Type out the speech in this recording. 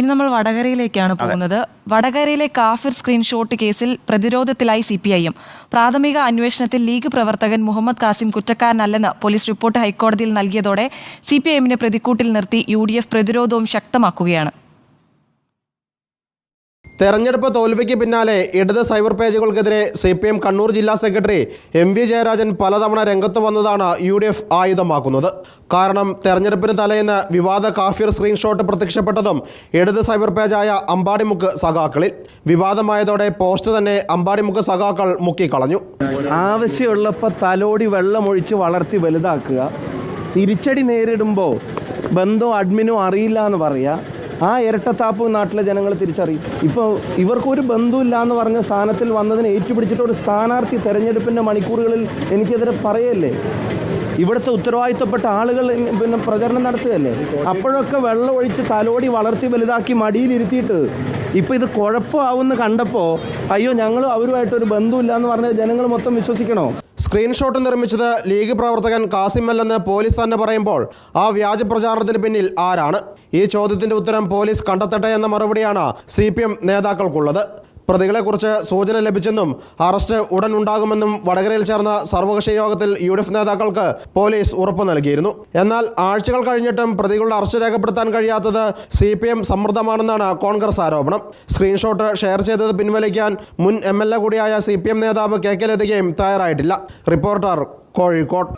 ഇനി നമ്മൾ വടകരയിലേക്കാണ് പോകുന്നത്. വടകരയിലെ കാഫിർ സ്ക്രീൻഷോട്ട് കേസിൽ പ്രതിരോധത്തിലായി സി പി ഐ എം പ്രാഥമിക അന്വേഷണത്തിൽ ലീഗ് പ്രവർത്തകൻ മുഹമ്മദ് കാസിം കുറ്റക്കാരനല്ലെന്ന് പോലീസ് റിപ്പോർട്ട് ഹൈക്കോടതിയിൽ നൽകിയതോടെ സി പി ഐ എമ്മിനെ പ്രതിക്കൂട്ടിൽ നിർത്തി യു ഡി എഫ് പ്രതിരോധവും ശക്തമാക്കുകയാണ്. തെരഞ്ഞെടുപ്പ് തോൽവിക്ക് പിന്നാലെ ഇടത് സൈബർ പേജുകൾക്കെതിരെ സി പി എം കണ്ണൂർ ജില്ലാ സെക്രട്ടറി എം വി ജയരാജൻ പലതവണ രംഗത്ത് വന്നതാണ് യു ഡി എഫ് ആയുധമാക്കുന്നത്. കാരണം തെരഞ്ഞെടുപ്പിന് തലേന്ന് വിവാദ കാഫിർ സ്ക്രീൻഷോട്ട് പ്രത്യക്ഷപ്പെട്ടതും ഇടത് സൈബർ പേജായ അമ്പാടിമുക്ക് സഖാക്കളിൽ. വിവാദമായതോടെ പോസ്റ്റ് തന്നെ അമ്പാടിമുക്ക് സഖാക്കൾ മുക്കിക്കളഞ്ഞു. ആവശ്യമുള്ളപ്പോൾ തലോടി വെള്ളമൊഴിച്ച് വളർത്തി വലുതാക്കുക. തിരിച്ചടി നേരിടുമ്പോൾ ബന്ധോ അഡ്മിനോ അറിയില്ല എന്ന് പറയുക ആ ഇരട്ടത്താപ്പ് നാട്ടിലെ ജനങ്ങൾ തിരിച്ചറിയും. ഇപ്പോൾ ഇവർക്കൊരു ബന്ധുവില്ല എന്ന് പറഞ്ഞ സ്ഥാനത്തിൽ വന്നതിനെ ഏറ്റുപിടിച്ചിട്ട് ഒരു സ്ഥാനാർത്ഥി തെരഞ്ഞെടുപ്പിന്റെ മണിക്കൂറുകളിൽ എനിക്കെതിരെ പറയല്ലേ? ഇവിടുത്തെ ഉത്തരവാദിത്തപ്പെട്ട ആളുകൾ പിന്നെ പ്രചരണം നടത്തുകയല്ലേ? അപ്പോഴൊക്കെ വെള്ളം ഒഴിച്ച് തലോടി വളർത്തി വലുതാക്കി മടിയിലിരുത്തിയിട്ട് ഇപ്പോൾ ഇത് കുഴപ്പമാവുമെന്ന് കണ്ടപ്പോൾ അയ്യോ ഞങ്ങൾ അവരുമായിട്ടൊരു ബന്ധമില്ല എന്ന് പറഞ്ഞ ജനങ്ങൾ മൊത്തം വിശ്വസിക്കണോ? സ്ക്രീൻഷോട്ട് നിർമ്മിച്ചത് ലീഗ് പ്രവർത്തകൻ കാസിം അല്ലെന്ന് പോലീസ് തന്നെ പറയുമ്പോൾ ആ വ്യാജ പ്രചാരണത്തിന് പിന്നിൽ ആരാണ്? ഈ ചോദ്യത്തിന്റെ ഉത്തരം പോലീസ് കണ്ടെത്തട്ടെ എന്ന മറുപടിയാണ് സി നേതാക്കൾക്കുള്ളത്. പ്രതികളെക്കുറിച്ച് സൂചന ലഭിച്ചെന്നും അറസ്റ്റ് ഉടൻ ഉണ്ടാകുമെന്നും വടകരയിൽ ചേർന്ന സർവകക്ഷി യോഗത്തിൽ യു ഡി എഫ് നേതാക്കൾക്ക് പോലീസ് ഉറപ്പ് നൽകിയിരുന്നു. എന്നാൽ ആഴ്ചകൾ കഴിഞ്ഞിട്ടും പ്രതികളുടെ അറസ്റ്റ് രേഖപ്പെടുത്താൻ കഴിയാത്തത് സി പി എം സമ്മർദ്ദമാണെന്നാണ് കോൺഗ്രസ് ആരോപണം. സ്ക്രീൻഷോട്ട് ഷെയർ ചെയ്തത് പിൻവലിക്കാൻ മുൻ എം എൽ എ കൂടിയായ സി പി എം നേതാവ് കെ കെ ലതികയും തയ്യാറായിട്ടില്ല. റിപ്പോർട്ടർ കോഴിക്കോട്.